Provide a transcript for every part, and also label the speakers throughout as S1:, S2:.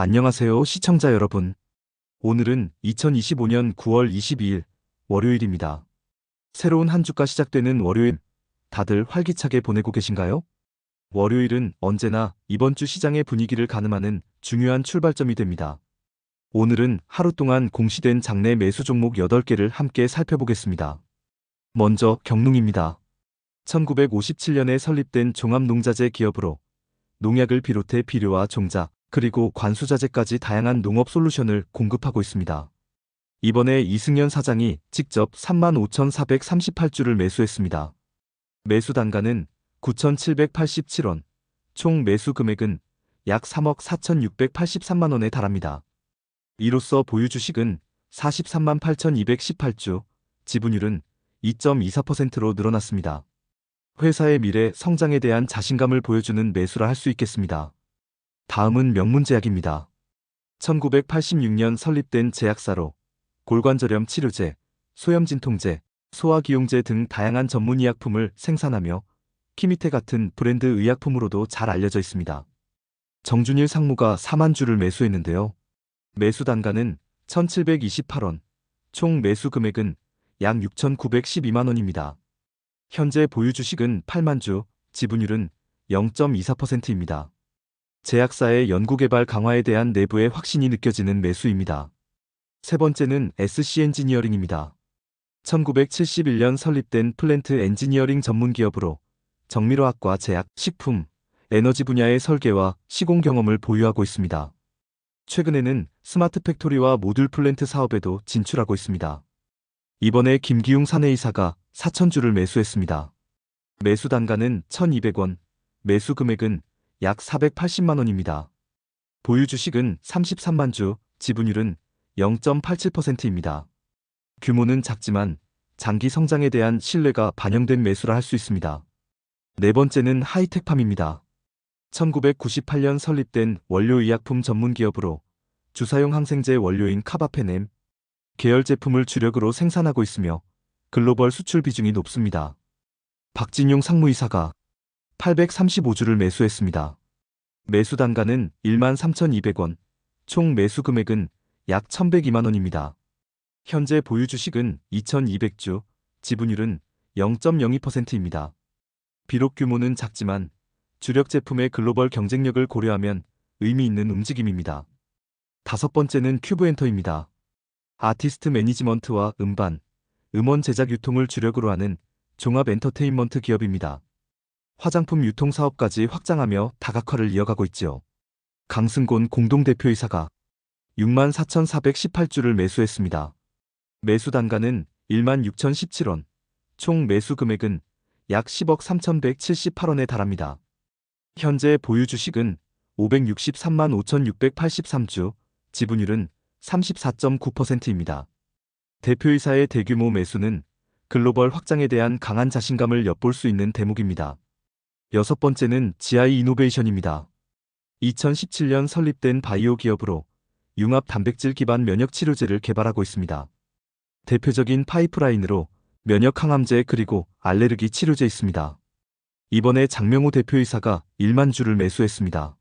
S1: 안녕하세요 시청자 여러분. 오늘은 2025년 9월 22일 월요일입니다. 새로운 한 주가 시작되는 월요일 다들 활기차게 보내고 계신가요? 월요일은 언제나 이번 주 시장의 분위기를 가늠하는 중요한 출발점이 됩니다. 오늘은 하루 동안 공시된 장내 매수 종목 8개를 함께 살펴보겠습니다. 먼저 경농입니다. 1957년에 설립된 종합농자재 기업으로 농약을 비롯해 비료와 종자, 그리고 관수자재까지 다양한 농업 솔루션을 공급하고 있습니다. 이번에 이승연 사장이 직접 35,438주를 매수했습니다. 매수 단가는 9,787원, 총 매수 금액은 약 3억 4,683만 원에 달합니다. 이로써 보유 주식은 43만 8,218주, 지분율은 2.24%로 늘어났습니다. 회사의 미래 성장에 대한 자신감을 보여주는 매수라 할 수 있겠습니다. 다음은 명문제약입니다. 1986년 설립된 제약사로 골관절염 치료제, 소염진통제, 소화기용제 등 다양한 전문의약품을 생산하며 키미테 같은 브랜드 의약품으로도 잘 알려져 있습니다. 정준일 상무가 4만 주를 매수했는데요. 매수 단가는 1,728원, 총 매수 금액은 약 6,912만 원입니다. 현재 보유 주식은 8만 주, 지분율은 0.24%입니다. 제약사의 연구개발 강화에 대한 내부의 확신이 느껴지는 매수입니다. 세 번째는 SC 엔지니어링입니다. 1971년 설립된 플랜트 엔지니어링 전문 기업으로 정밀화학과 제약, 식품, 에너지 분야의 설계와 시공 경험을 보유하고 있습니다. 최근에는 스마트 팩토리와 모듈 플랜트 사업에도 진출하고 있습니다. 이번에 김기웅 사내이사가 4천주를 매수했습니다. 매수 단가는 1,200원, 매수 금액은 약 480만 원입니다. 보유 주식은 33만 주, 지분율은 0.87%입니다. 규모는 작지만 장기 성장에 대한 신뢰가 반영된 매수라 할 수 있습니다. 네 번째는 하이텍팜입니다. 1998년 설립된 원료의약품 전문 기업으로 주사용 항생제 원료인 카바페넴 계열 제품을 주력으로 생산하고 있으며 글로벌 수출 비중이 높습니다. 박진용 상무이사가 835주를 매수했습니다. 매수 단가는 13,200원, 총 매수 금액은 약 1,102만 원입니다. 현재 보유 주식은 2,200주, 지분율은 0.02%입니다. 비록 규모는 작지만 주력 제품의 글로벌 경쟁력을 고려하면 의미 있는 움직임입니다. 다섯 번째는 큐브엔터입니다. 아티스트 매니지먼트와 음반, 음원 제작 유통을 주력으로 하는 종합 엔터테인먼트 기업입니다. 화장품 유통 사업까지 확장하며 다각화를 이어가고 있지요. 강승곤 공동대표이사가 6만 4,418주를 매수했습니다. 매수 단가는 1만 6,017원, 총 매수 금액은 약 10억 3,178원에 달합니다. 현재 보유 주식은 563만 5,683주, 지분율은 34.9%입니다. 대표이사의 대규모 매수는 글로벌 확장에 대한 강한 자신감을 엿볼 수 있는 대목입니다. 여섯 번째는 GI 이노베이션입니다. 2017년 설립된 바이오 기업으로 융합 단백질 기반 면역 치료제를 개발하고 있습니다. 대표적인 파이프라인으로 면역 항암제 그리고 알레르기 치료제 있습니다. 이번에 장명호 대표이사가 1만 주를 매수했습니다.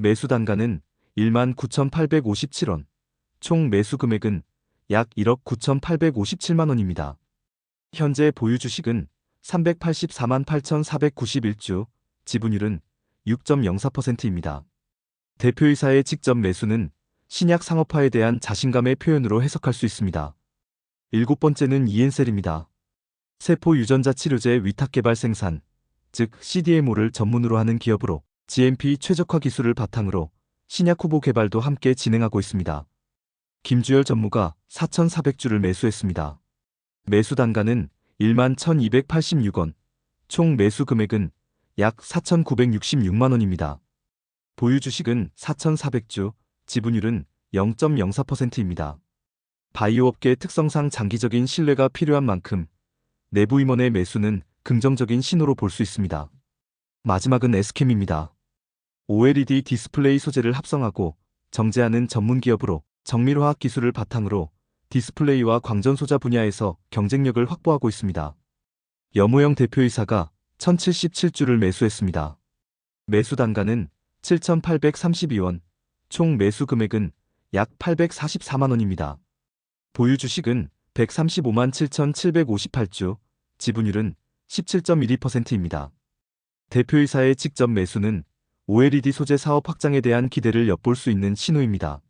S1: 매수 단가는 1만 9,857원, 총 매수 금액은 약 1억 9,857만 원입니다. 현재 보유 주식은 384만 8,491주, 지분율은 6.04%입니다. 대표이사의 직접 매수는 신약 상업화에 대한 자신감의 표현으로 해석할 수 있습니다. 일곱 번째는 이엔셀입니다. 세포 유전자 치료제 위탁 개발 생산, 즉 CDMO를 전문으로 하는 기업으로 GMP 최적화 기술을 바탕으로 신약 후보 개발도 함께 진행하고 있습니다. 김주열 전무가 4,400주를 매수했습니다. 매수 단가는 1만 1,286원, 총 매수 금액은 약 4,966만 원입니다. 보유 주식은 4,400주, 지분율은 0.04%입니다. 바이오 업계 특성상 장기적인 신뢰가 필요한 만큼 내부 임원의 매수는 긍정적인 신호로 볼 수 있습니다. 마지막은 에스캠입니다. OLED 디스플레이 소재를 합성하고 정제하는 전문 기업으로 정밀화학 기술을 바탕으로 디스플레이와 광전소자 분야에서 경쟁력을 확보하고 있습니다. 여모영 대표이사가 1077주를 매수했습니다. 매수 단가는 7,832원, 총 매수 금액은 약 844만 원입니다. 보유 주식은 135만 7,758주, 지분율은 17.12%입니다. 대표이사의 직접 매수는 OLED 소재 사업 확장에 대한 기대를 엿볼 수 있는 신호입니다.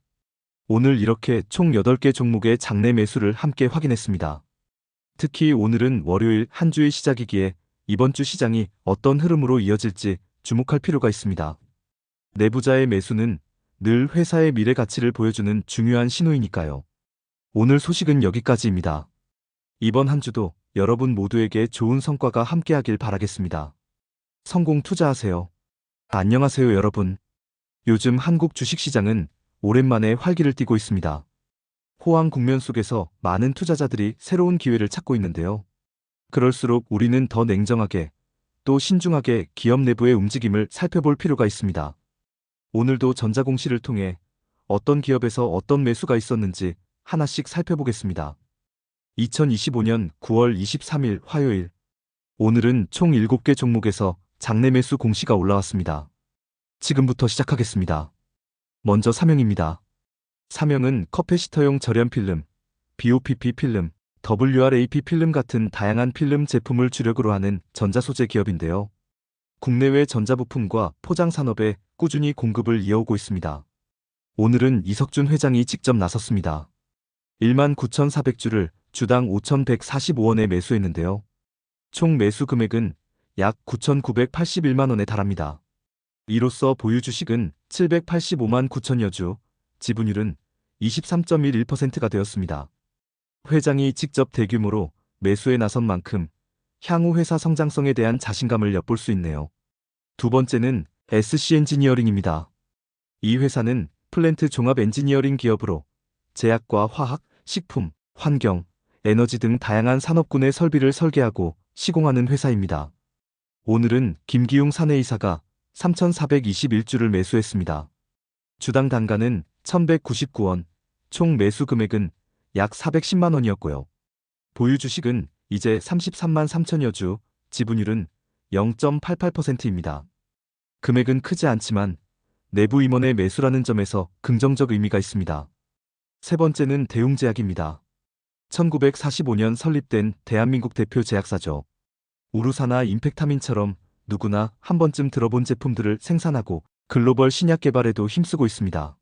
S1: 오늘 이렇게 총 8개 종목의 장내 매수를 함께 확인했습니다. 특히 오늘은 월요일 한 주의 시작이기에 이번 주 시장이 어떤 흐름으로 이어질지 주목할 필요가 있습니다. 내부자의 매수는 늘 회사의 미래 가치를 보여주는 중요한 신호이니까요. 오늘 소식은 여기까지입니다. 이번 한 주도 여러분 모두에게 좋은 성과가 함께하길 바라겠습니다. 성공 투자하세요. 안녕하세요 여러분. 요즘 한국 주식시장은 오랜만에 활기를 띠고 있습니다. 호황 국면 속에서 많은 투자자들이 새로운 기회를 찾고 있는데요. 그럴수록 우리는 더 냉정하게 또 신중하게 기업 내부의 움직임을 살펴볼 필요가 있습니다. 오늘도 전자공시를 통해 어떤 기업에서 어떤 매수가 있었는지 하나씩 살펴보겠습니다. 2025년 9월 23일 화요일. 오늘은 총 7개 종목에서 장내 매수 공시가 올라왔습니다. 지금부터 시작하겠습니다. 먼저 사명입니다. 사명은 커패시터용 절연 필름, BOPP 필름, WRAP 필름 같은 다양한 필름 제품을 주력으로 하는 전자소재 기업인데요. 국내외 전자부품과 포장 산업에 꾸준히 공급을 이어오고 있습니다. 오늘은 이석준 회장이 직접 나섰습니다. 19,400주를 주당 5,145원에 매수했는데요. 총 매수 금액은 약 9,981만 원에 달합니다. 이로써 보유 주식은 785만 9천여 주, 지분율은 23.11%가 되었습니다. 회장이 직접 대규모로 매수에 나선 만큼 향후 회사 성장성에 대한 자신감을 엿볼 수 있네요. 두 번째는 SC 엔지니어링입니다. 이 회사는 플랜트 종합 엔지니어링 기업으로 제약과 화학, 식품, 환경, 에너지 등 다양한 산업군의 설비를 설계하고 시공하는 회사입니다. 오늘은 김기용 사내이사가 3,421주를 매수했습니다. 주당 단가는 1,199원, 총 매수 금액은 약 410만 원이었고요. 보유 주식은 이제 33만 3천여 주, 지분율은 0.88%입니다. 금액은 크지 않지만 내부 임원의 매수라는 점에서 긍정적 의미가 있습니다. 세 번째는 대웅제약입니다. 1945년 설립된 대한민국 대표 제약사죠. 우루사나 임팩타민처럼 누구나 한 번쯤 들어본 제품들을 생산하고 글로벌 신약 개발에도 힘쓰고 있습니다.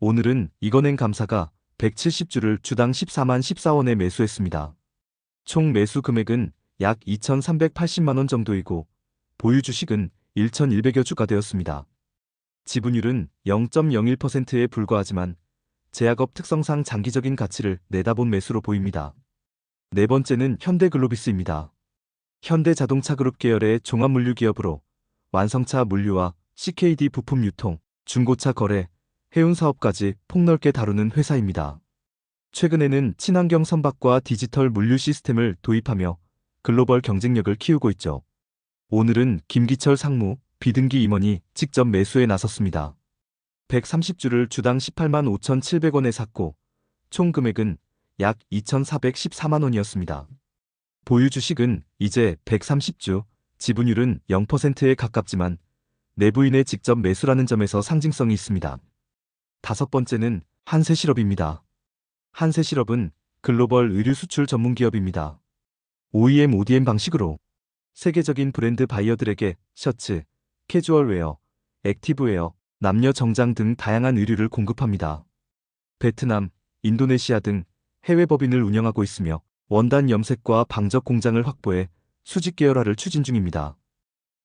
S1: 오늘은 이건행 감사가 170주를 주당 14만 14원에 매수했습니다. 총 매수 금액은 약 2,380만 원 정도이고 보유 주식은 1,100여 주가 되었습니다. 지분율은 0.01%에 불과하지만 제약업 특성상 장기적인 가치를 내다본 매수로 보입니다. 네 번째는 현대글로비스입니다. 현대자동차그룹 계열의 종합물류 기업으로 완성차 물류와 CKD 부품 유통, 중고차 거래, 해운 사업까지 폭넓게 다루는 회사입니다. 최근에는 친환경 선박과 디지털 물류 시스템을 도입하며 글로벌 경쟁력을 키우고 있죠. 오늘은 김기철 상무, 비등기 임원이 직접 매수에 나섰습니다. 130주를 주당 18만 5,700원에 샀고 총 금액은 약 2,414만 원이었습니다. 보유 주식은 이제 130주, 지분율은 0%에 가깝지만 내부인의 직접 매수라는 점에서 상징성이 있습니다. 다섯 번째는 한세실업입니다. 한세실업은 글로벌 의류 수출 전문 기업입니다. OEM, ODM 방식으로 세계적인 브랜드 바이어들에게 셔츠, 캐주얼웨어, 액티브웨어, 남녀 정장 등 다양한 의류를 공급합니다. 베트남, 인도네시아 등 해외 법인을 운영하고 있으며 원단 염색과 방적 공장을 확보해 수직 계열화를 추진 중입니다.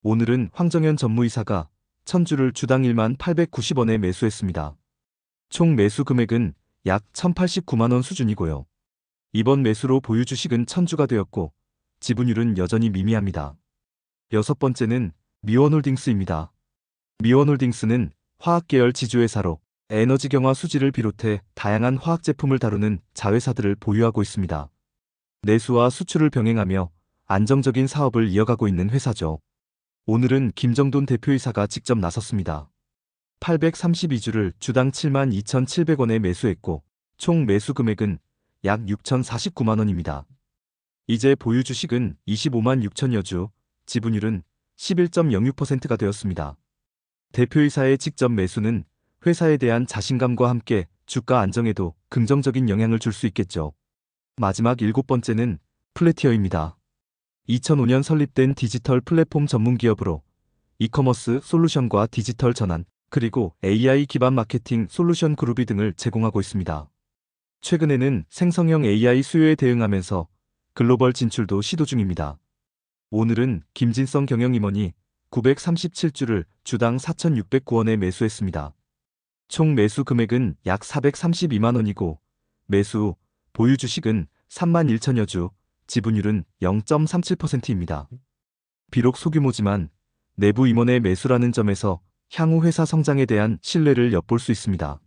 S1: 오늘은 황정현 전무이사가 천주를 주당 1만 890원에 매수했습니다. 총 매수 금액은 약 1089만 원 수준이고요. 이번 매수로 보유 주식은 천주가 되었고 지분율은 여전히 미미합니다. 여섯 번째는 미원홀딩스입니다. 미원홀딩스는 화학계열 지주회사로 에너지 경화 수지를 비롯해 다양한 화학 제품을 다루는 자회사들을 보유하고 있습니다. 내수와 수출을 병행하며 안정적인 사업을 이어가고 있는 회사죠. 오늘은 김정돈 대표이사가 직접 나섰습니다. 832주를 주당 7만 2,700원에 매수했고 총 매수 금액은 약 6,049만 원입니다. 이제 보유 주식은 25만 6천여 주, 지분율은 11.06%가 되었습니다. 대표이사의 직접 매수는 회사에 대한 자신감과 함께 주가 안정에도 긍정적인 영향을 줄 수 있겠죠. 마지막 일곱 번째는 플래티어입니다. 2005년 설립된 디지털 플랫폼 전문 기업으로 이커머스 솔루션과 디지털 전환, 그리고 AI 기반 마케팅 솔루션 그룹이 등을 제공하고 있습니다. 최근에는 생성형 AI 수요에 대응하면서 글로벌 진출도 시도 중입니다. 오늘은 김진성 경영임원이 937주를 주당 4,609원에 매수했습니다. 총 매수 금액은 약 432만 원이고 매수 후 보유 주식은 3만 1천여 주, 지분율은 0.37%입니다. 비록 소규모지만 내부 임원의 매수라는 점에서 향후 회사 성장에 대한 신뢰를 엿볼 수 있습니다.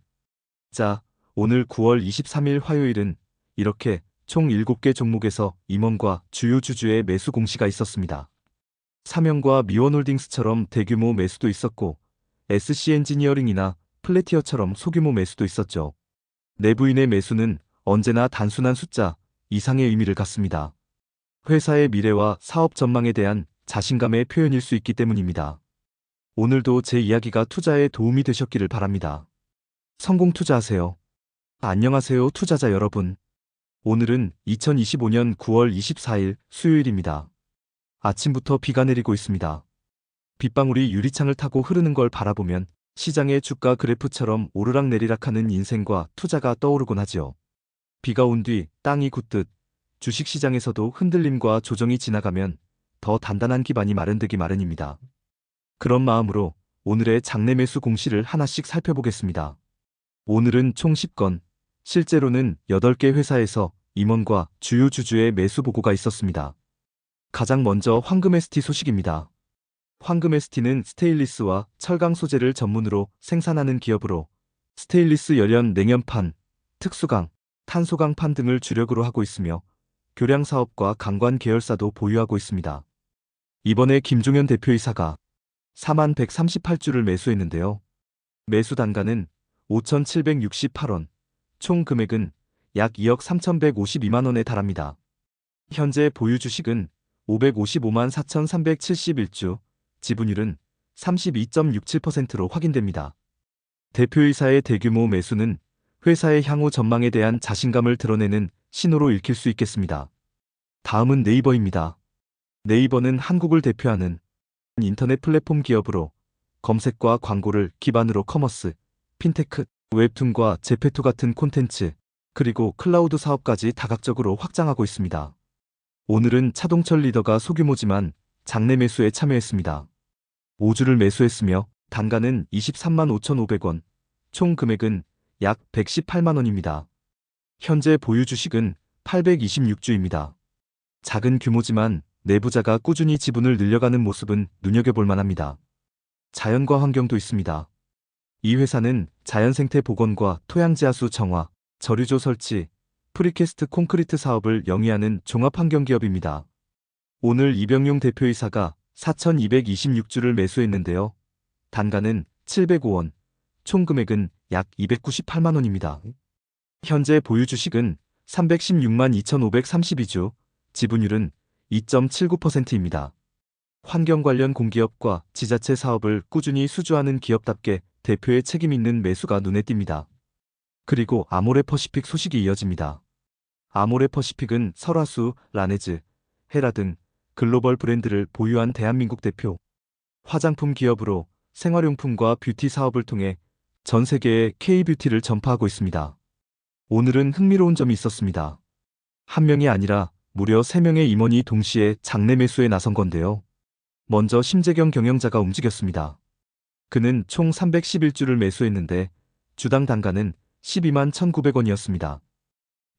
S1: 자, 오늘 9월 23일 화요일은 이렇게 총 7개 종목에서 임원과 주요 주주의 매수 공시가 있었습니다. 삼영과 미원홀딩스처럼 대규모 매수도 있었고 SC 엔지니어링이나 플래티어처럼 소규모 매수도 있었죠. 내부인의 매수는 언제나 단순한 숫자 이상의 의미를 갖습니다. 회사의 미래와 사업 전망에 대한 자신감의 표현일 수 있기 때문입니다. 오늘도 제 이야기가 투자에 도움이 되셨기를 바랍니다. 성공 투자하세요. 안녕하세요, 투자자 여러분. 오늘은 2025년 9월 24일 수요일입니다. 아침부터 비가 내리고 있습니다. 빗방울이 유리창을 타고 흐르는 걸 바라보면 시장의 주가 그래프처럼 오르락내리락하는 인생과 투자가 떠오르곤 하지요. 비가 온 뒤 땅이 굳듯 주식시장에서도 흔들림과 조정이 지나가면 더 단단한 기반이 마련되기 마련입니다. 그런 마음으로 오늘의 장내 매수 공시를 하나씩 살펴보겠습니다. 오늘은 총 10건, 실제로는 8개 회사에서 임원과 주요 주주의 매수 보고가 있었습니다. 가장 먼저 황금ST 소식입니다. 황금ST는 스테인리스와 철강 소재를 전문으로 생산하는 기업으로 스테인리스 열연 냉연판, 특수강, 탄소강판 등을 주력으로 하고 있으며 교량 사업과 강관 계열사도 보유하고 있습니다. 이번에 김종현 대표이사가 4만 138주를 매수했는데요. 매수 단가는 5,768원, 총 금액은 약 2억 3,152만 원에 달합니다. 현재 보유 주식은 555만 4,371주, 지분율은 32.67%로 확인됩니다. 대표이사의 대규모 매수는 회사의 향후 전망에 대한 자신감을 드러내는 신호로 읽힐 수 있겠습니다. 다음은 네이버입니다. 네이버는 한국을 대표하는 인터넷 플랫폼 기업으로 검색과 광고를 기반으로 커머스, 핀테크, 웹툰과 제페토 같은 콘텐츠, 그리고 클라우드 사업까지 다각적으로 확장하고 있습니다. 오늘은 차동철 리더가 소규모지만 장내 매수에 참여했습니다. 5주를 매수했으며 단가는 23만 5,500원, 총 금액은 약 118만 원입니다. 현재 보유 주식은 826주입니다. 작은 규모지만 내부자가 꾸준히 지분을 늘려가는 모습은 눈여겨볼 만합니다. 자연과 환경도 있습니다. 이 회사는 자연생태 복원과 토양지하수 정화, 저류조 설치, 프리캐스트 콘크리트 사업을 영위하는 종합환경기업입니다. 오늘 이병용 대표이사가 4,226주를 매수했는데요. 단가는 705원, 총 금액은 약 298만 원입니다. 현재 보유 주식은 316만 2,532주, 지분율은 2.79%입니다. 환경 관련 공기업과 지자체 사업을 꾸준히 수주하는 기업답게 대표의 책임 있는 매수가 눈에 띕니다. 그리고 아모레 퍼시픽 소식이 이어집니다. 아모레 퍼시픽은 설화수, 라네즈, 헤라 등 글로벌 브랜드를 보유한 대한민국 대표 화장품 기업으로 생활용품과 뷰티 사업을 통해 전 세계에 K-뷰티를 전파하고 있습니다. 오늘은 흥미로운 점이 있었습니다. 한 명이 아니라 무려 3명의 임원이 동시에 장내 매수에 나선 건데요. 먼저 심재경 경영자가 움직였습니다. 그는 총 311주를 매수했는데 주당 단가는 12만 1,900원이었습니다.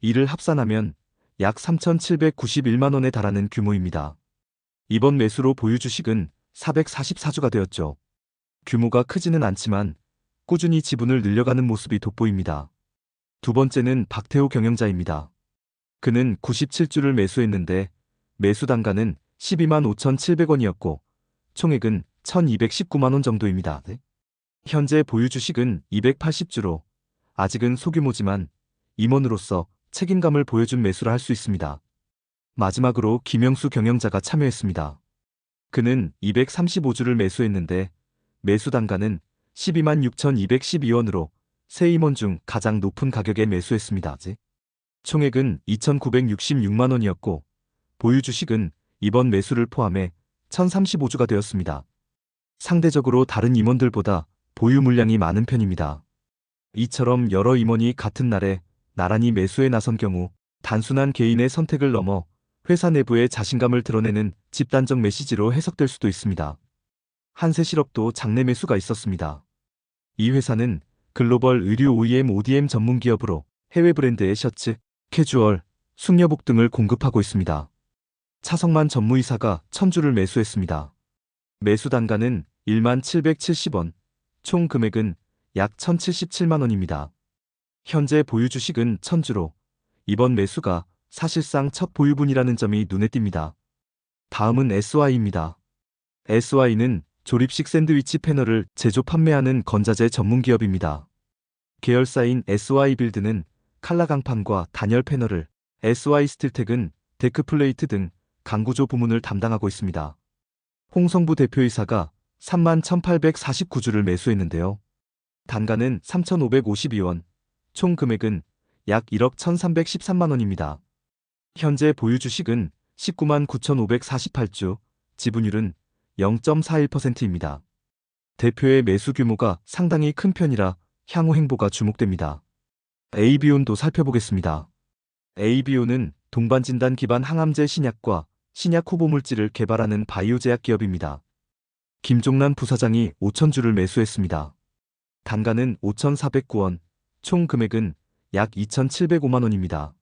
S1: 이를 합산하면 약 3,791만 원에 달하는 규모입니다. 이번 매수로 보유 주식은 444주가 되었죠. 규모가 크지는 않지만 꾸준히 지분을 늘려가는 모습이 돋보입니다. 두 번째는 박태호 경영자입니다. 그는 97주를 매수했는데 매수 단가는 12만 5,700원이었고 총액은 1,219만 원 정도입니다. 현재 보유 주식은 280주로 아직은 소규모지만 임원으로서 책임감을 보여준 매수를 할 수 있습니다. 마지막으로 김영수 경영자가 참여했습니다. 그는 235주를 매수했는데 매수 단가는 12만 6,212원으로 새 임원 중 가장 높은 가격에 매수했습니다. 총액은 2,966만 원이었고 보유 주식은 이번 매수를 포함해 1,035주가 되었습니다. 상대적으로 다른 임원들보다 보유 물량이 많은 편입니다. 이처럼 여러 임원이 같은 날에 나란히 매수에 나선 경우 단순한 개인의 선택을 넘어 회사 내부의 자신감을 드러내는 집단적 메시지로 해석될 수도 있습니다. 한세 실업도 장내 매수가 있었습니다. 이 회사는 글로벌 의류 OEM ODM 전문 기업으로 해외 브랜드의 셔츠, 캐주얼, 숙녀복 등을 공급하고 있습니다. 차성만 전무이사가 천주를 매수했습니다. 매수 단가는 1만 770원, 총 금액은 약 1077만 원입니다. 현재 보유 주식은 천주로 이번 매수가 사실상 첫 보유분이라는 점이 눈에 띕니다. 다음은 SY입니다. SY는 조립식 샌드위치 패널을 제조 판매하는 건자재 전문 기업입니다. 계열사인 SY 빌드는 칼라 강판과 단열 패널을, SY 스틸텍은 데크 플레이트 등 강구조 부문을 담당하고 있습니다. 홍성부 대표이사가 3만 1849주를 매수했는데요. 단가는 3,552원, 총 금액은 약 1억 1,313만 원입니다. 현재 보유 주식은 19만 9,548주, 지분율은 0.41%입니다. 대표의 매수 규모가 상당히 큰 편이라 향후 행보가 주목됩니다. AB온도 살펴보겠습니다. AB온은 동반진단 기반 항암제 신약과 신약 후보 물질을 개발하는 바이오 제약 기업입니다. 김종란 부사장이 5천주를 매수했습니다. 단가는 5,409원, 총 금액은 약 2,705만 원입니다.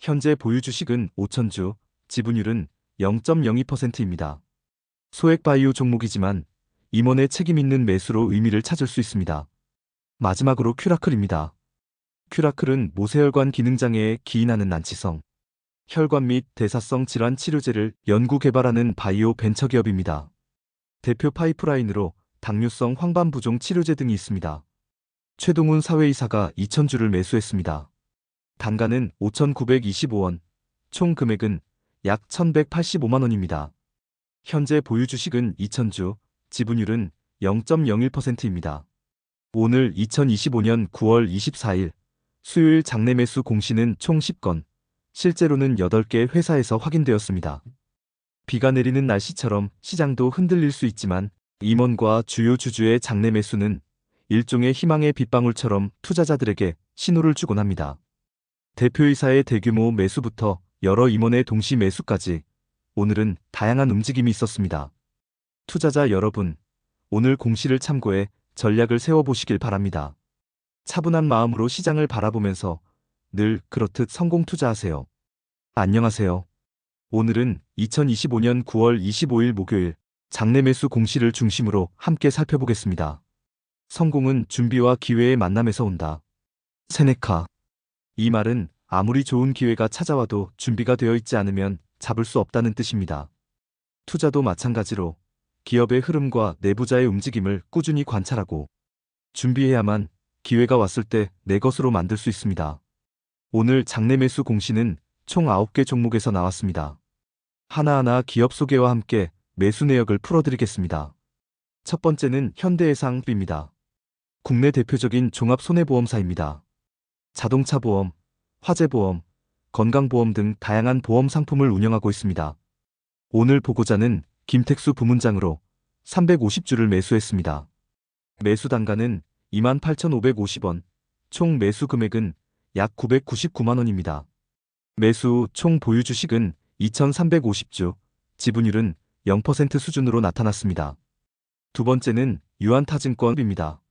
S1: 현재 보유 주식은 5천주, 지분율은 0.02%입니다. 소액 바이오 종목이지만 임원의 책임 있는 매수로 의미를 찾을 수 있습니다. 마지막으로 큐라클입니다. 큐라클은 모세혈관 기능장애에 기인하는 난치성, 혈관 및 대사성 질환 치료제를 연구 개발하는 바이오 벤처 기업입니다. 대표 파이프라인으로 당뇨성 황반 부종 치료제 등이 있습니다. 최동훈 사회이사가 2천주를 매수했습니다. 단가는 5,925원, 총 금액은 약 1,185만 원입니다. 현재 보유 주식은 2천주, 지분율은 0.01%입니다. 오늘 2025년 9월 24일 수요일 장내 매수 공시는 총 10건, 실제로는 8개 회사에서 확인되었습니다. 비가 내리는 날씨처럼 시장도 흔들릴 수 있지만 임원과 주요 주주의 장내 매수는 일종의 희망의 빗방울처럼 투자자들에게 신호를 주곤 합니다. 대표이사의 대규모 매수부터 여러 임원의 동시 매수까지 오늘은 다양한 움직임이 있었습니다. 투자자 여러분, 오늘 공시를 참고해 전략을 세워보시길 바랍니다. 차분한 마음으로 시장을 바라보면서 늘 그렇듯 성공 투자하세요. 안녕하세요. 오늘은 2025년 9월 25일 목요일 장내 매수 공시를 중심으로 함께 살펴보겠습니다. 성공은 준비와 기회의 만남에서 온다. 세네카. 이 말은 아무리 좋은 기회가 찾아와도 준비가 되어 있지 않으면 잡을 수 없다는 뜻입니다. 투자도 마찬가지로 기업의 흐름과 내부자의 움직임을 꾸준히 관찰하고 준비해야만 기회가 왔을 때 내 것으로 만들 수 있습니다. 오늘 장내 매수 공시는 총 9개 종목에서 나왔습니다. 하나하나 기업 소개와 함께 매수 내역을 풀어드리겠습니다. 첫 번째는 현대해상입니다. 국내 대표적인 종합 손해보험사입니다. 자동차 보험, 화재보험, 건강보험 등 다양한 보험 상품을 운영하고 있습니다. 오늘 보고자는 김택수 부문장으로 350주를 매수했습니다. 매수 단가는 28,550원, 총 매수 금액은 약 999만 원입니다. 매수 후 총 보유 주식은 2,350주, 지분율은 0% 수준으로 나타났습니다. 두 번째는 유한타증권입니다.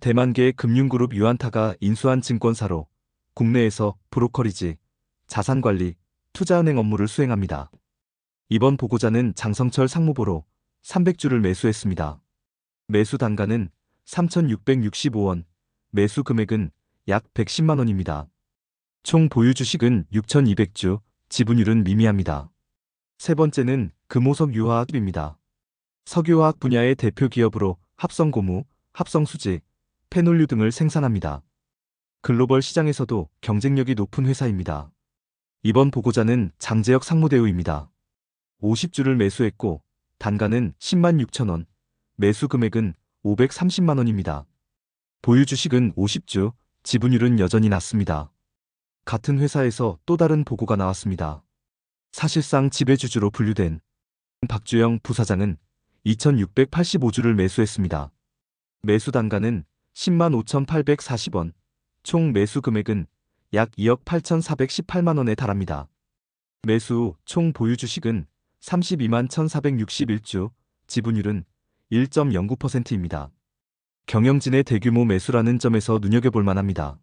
S1: 대만계 금융그룹 유한타가 인수한 증권사로 국내에서 브로커리지, 자산관리, 투자은행 업무를 수행합니다. 이번 보고자는 장성철 상무보로 300주를 매수했습니다. 매수 단가는 3,665원, 매수 금액은 약 110만 원입니다. 총 보유 주식은 6,200주, 지분율은 미미합니다. 세 번째는 금호석 유화학입니다. 석유화학 분야의 대표 기업으로 합성고무, 합성수지, 페놀류 등을 생산합니다. 글로벌 시장에서도 경쟁력이 높은 회사입니다. 이번 보고자는 장재혁 상무대우입니다. 50주를 매수했고 단가는 10만 6천 원, 매수 금액은 530만 원입니다. 보유 주식은 50주, 지분율은 여전히 낮습니다. 같은 회사에서 또 다른 보고가 나왔습니다. 사실상 지배주주로 분류된 박주영 부사장은 2685주를 매수했습니다. 매수 단가는 10만 5,840원, 총 매수 금액은 약 2억 8,418만 원에 달합니다. 매수 후총 보유 주식은 32만 1,461주, 지분율은 1.09%입니다. 경영진의 대규모 매수라는 점에서 눈여겨볼 만합니다.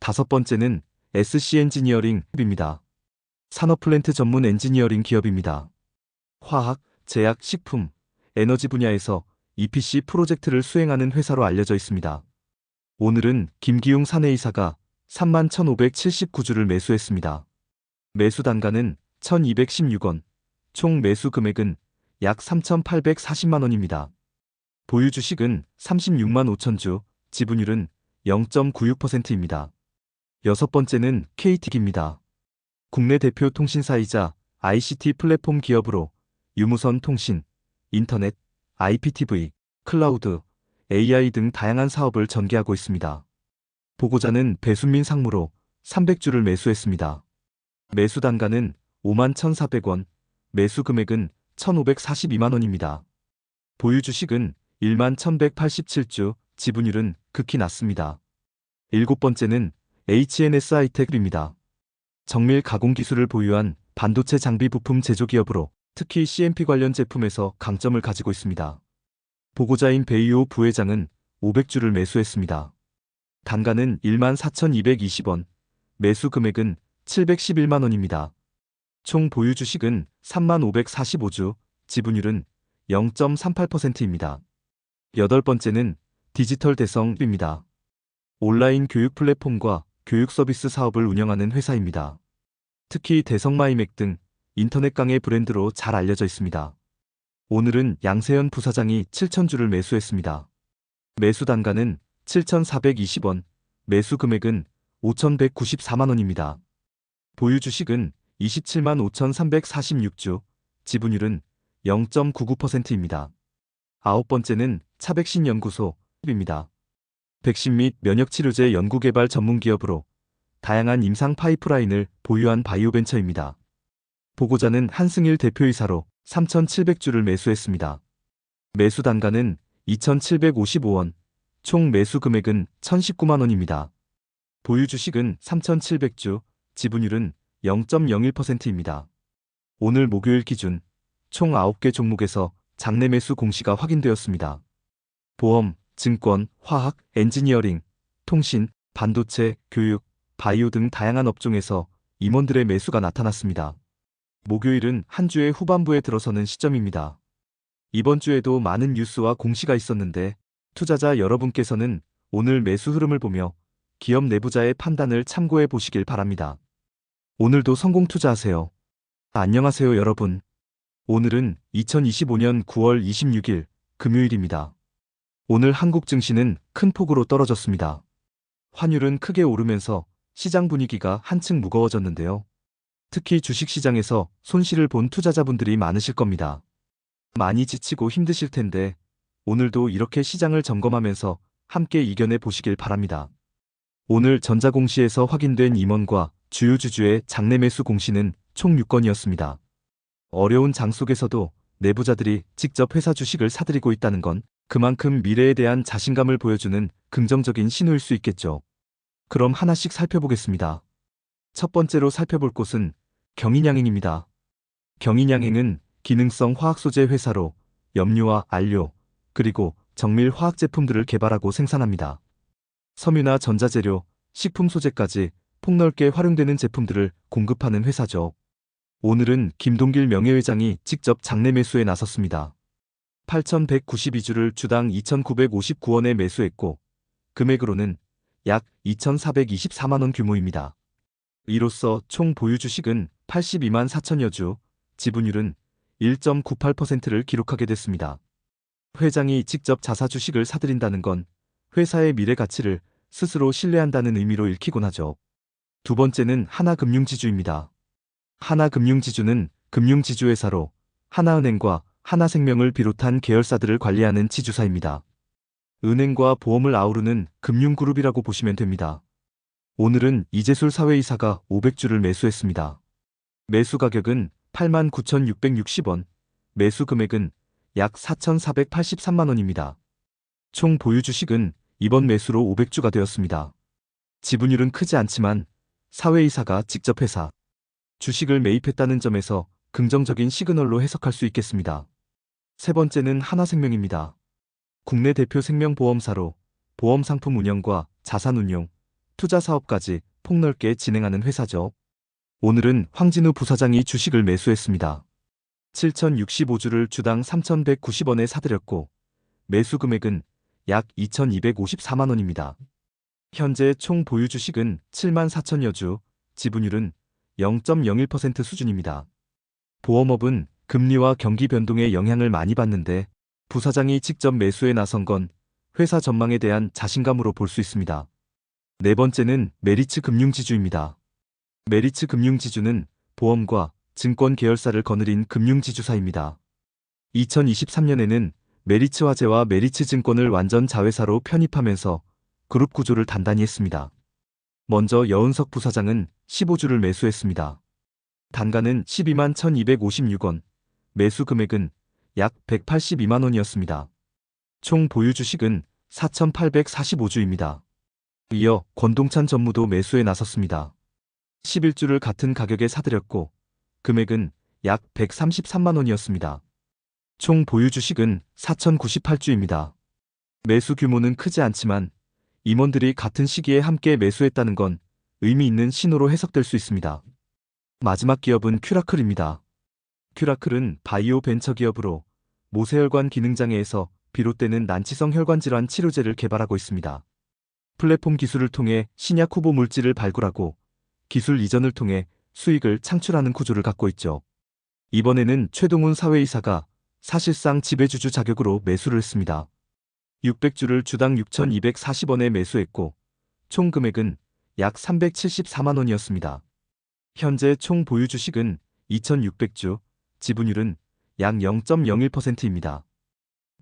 S1: 다섯 번째는 SC 엔지니어링입니다. 산업플랜트 전문 엔지니어링 기업입니다. 화학, 제약, 식품, 에너지 분야에서 EPC 프로젝트를 수행하는 회사로 알려져 있습니다. 오늘은 김기용 사내이사가 3만 1,579주를 매수했습니다. 매수 단가는 1,216원, 총 매수 금액은 약 3,840만 원입니다. 보유 주식은 36만 5천 주, 지분율은 0.96%입니다. 여섯 번째는 KT입니다. 국내 대표 통신사이자 ICT 플랫폼 기업으로 유무선 통신, 인터넷, IPTV, 클라우드, AI 등 다양한 사업을 전개하고 있습니다. 보고자는 배순민 상무로 300주를 매수했습니다. 매수 단가는 5만 1,400원, 매수 금액은 1,542만 원입니다. 보유 주식은 1만 1,187주, 지분율은 극히 낮습니다. 일곱 번째는 HNS 하이텍입니다. 정밀 가공 기술을 보유한 반도체 장비 부품 제조 기업으로 특히 CMP 관련 제품에서 강점을 가지고 있습니다. 보고자인 베이오 부회장은 500주를 매수했습니다. 단가는 1만 4,220원, 매수 금액은 711만 원입니다. 총 보유 주식은 3만 545주, 지분율은 0.38%입니다. 여덟 번째는 디지털 대성입니다. 온라인 교육 플랫폼과 교육 서비스 사업을 운영하는 회사입니다. 특히 대성마이맥 등 인터넷 강의 브랜드로 잘 알려져 있습니다. 오늘은 양세현 부사장이 7천주를 매수했습니다. 매수 단가는 7,420원, 매수 금액은 5,194만 원입니다. 보유 주식은 27만 5,346주, 지분율은 0.99%입니다. 아홉 번째는 차백신 연구소입니다. 백신 및 면역치료제 연구개발 전문 기업으로 다양한 임상 파이프라인을 보유한 바이오벤처입니다. 보고자는 한승일 대표이사로 3,700주를 매수했습니다. 매수 단가는 2,755원, 총 매수 금액은 1,019만 원입니다. 보유 주식은 3,700주, 지분율은 0.01%입니다. 오늘 목요일 기준 총 9개 종목에서 장내 매수 공시가 확인되었습니다. 보험, 증권, 화학, 엔지니어링, 통신, 반도체, 교육, 바이오 등 다양한 업종에서 임원들의 매수가 나타났습니다. 목요일은 한 주의 후반부에 들어서는 시점입니다. 이번 주에도 많은 뉴스와 공시가 있었는데 투자자 여러분께서는 오늘 매수 흐름을 보며 기업 내부자의 판단을 참고해 보시길 바랍니다. 오늘도 성공 투자하세요. 안녕하세요 여러분. 오늘은 2025년 9월 26일 금요일입니다. 오늘 한국 증시는 큰 폭으로 떨어졌습니다. 환율은 크게 오르면서 시장 분위기가 한층 무거워졌는데요. 특히 주식시장에서 손실을 본 투자자분들이 많으실 겁니다. 많이 지치고 힘드실 텐데 오늘도 이렇게 시장을 점검하면서 함께 이겨내 보시길 바랍니다. 오늘 전자공시에서 확인된 임원과 주요 주주의 장내 매수 공시는 총 6건이었습니다. 어려운 장 속에서도 내부자들이 직접 회사 주식을 사들이고 있다는 건 그만큼 미래에 대한 자신감을 보여주는 긍정적인 신호일 수 있겠죠. 그럼 하나씩 살펴보겠습니다. 첫 번째로 살펴볼 곳은 경인양행입니다. 경인양행은 기능성 화학소재 회사로 염료와 안료, 그리고 정밀 화학 제품들을 개발하고 생산합니다. 섬유나 전자재료, 식품 소재까지 폭넓게 활용되는 제품들을 공급하는 회사죠. 오늘은 김동길 명예회장이 직접 장내 매수에 나섰습니다. 8,192주를 주당 2,959원에 매수했고 금액으로는 약 2,424만원 규모입니다. 이로써 총 보유 주식은 82만 4천여 주, 지분율은 1.98%를 기록하게 됐습니다. 회장이 직접 자사 주식을 사들인다는 건 회사의 미래 가치를 스스로 신뢰한다는 의미로 읽히곤 하죠. 두 번째는 하나금융지주입니다. 하나금융지주는 금융지주회사로 하나은행과 하나생명을 비롯한 계열사들을 관리하는 지주사입니다. 은행과 보험을 아우르는 금융그룹이라고 보시면 됩니다. 오늘은 이재술 사회이사가 500주를 매수했습니다. 매수 가격은 89,660원, 매수 금액은 약 4,483만 원입니다. 총 보유 주식은 이번 매수로 500주가 되었습니다. 지분율은 크지 않지만 사회이사가 직접 회사 주식을 매입했다는 점에서 긍정적인 시그널로 해석할 수 있겠습니다. 세 번째는 하나생명입니다. 국내 대표 생명보험사로 보험 상품 운영과 자산 운용, 투자 사업까지 폭넓게 진행하는 회사죠. 오늘은 황진우 부사장이 주식을 매수했습니다. 7,065주를 주당 3,190원에 사들였고 매수 금액은 약 2,254만 원입니다. 현재 총 보유 주식은 7만 4천여 주, 지분율은 0.01% 수준입니다. 보험업은 금리와 경기 변동에 영향을 많이 받는데 부사장이 직접 매수에 나선 건 회사 전망에 대한 자신감으로 볼 수 있습니다. 네 번째는 메리츠 금융지주입니다. 메리츠 금융지주는 보험과 증권 계열사를 거느린 금융지주사입니다. 2023년에는 메리츠 화재와 메리츠 증권을 완전 자회사로 편입하면서 그룹 구조를 단단히 했습니다. 먼저 여은석 부사장은 15주를 매수했습니다. 단가는 12만 1256원, 매수 금액은 약 182만 원이었습니다. 총 보유 주식은 4,845주입니다. 이어 권동찬 전무도 매수에 나섰습니다. 11주를 같은 가격에 사들였고 금액은 약 133만 원이었습니다. 총 보유 주식은 4,098주입니다. 매수 규모는 크지 않지만 임원들이 같은 시기에 함께 매수했다는 건 의미 있는 신호로 해석될 수 있습니다. 마지막 기업은 큐라클입니다. 큐라클은 바이오 벤처 기업으로 모세혈관 기능장애에서 비롯되는 난치성 혈관 질환 치료제를 개발하고 있습니다. 플랫폼 기술을 통해 신약 후보 물질을 발굴하고 기술 이전을 통해 수익을 창출하는 구조를 갖고 있죠. 이번에는 최동훈 사회이사가 사실상 지배주주 자격으로 매수를 했습니다. 600주를 주당 6,240원에 매수했고 총 금액은 약 374만 원이었습니다. 현재 총 보유 주식은 2,600주, 지분율은 약 0.01%입니다.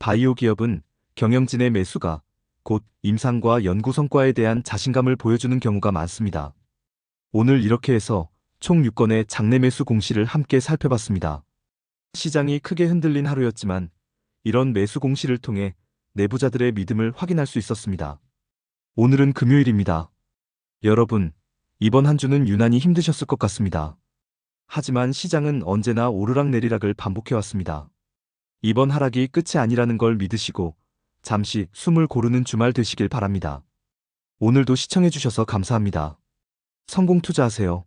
S1: 바이오 기업은 경영진의 매수가 곧 임상과 연구 성과에 대한 자신감을 보여주는 경우가 많습니다. 오늘 이렇게 해서 총 6건의 장내 매수 공시를 함께 살펴봤습니다. 시장이 크게 흔들린 하루였지만 이런 매수 공시를 통해 내부자들의 믿음을 확인할 수 있었습니다. 오늘은 금요일입니다. 여러분, 이번 한 주는 유난히 힘드셨을 것 같습니다. 하지만 시장은 언제나 오르락내리락을 반복해왔습니다. 이번 하락이 끝이 아니라는 걸 믿으시고 잠시 숨을 고르는 주말 되시길 바랍니다. 오늘도 시청해주셔서 감사합니다. 성공 투자하세요.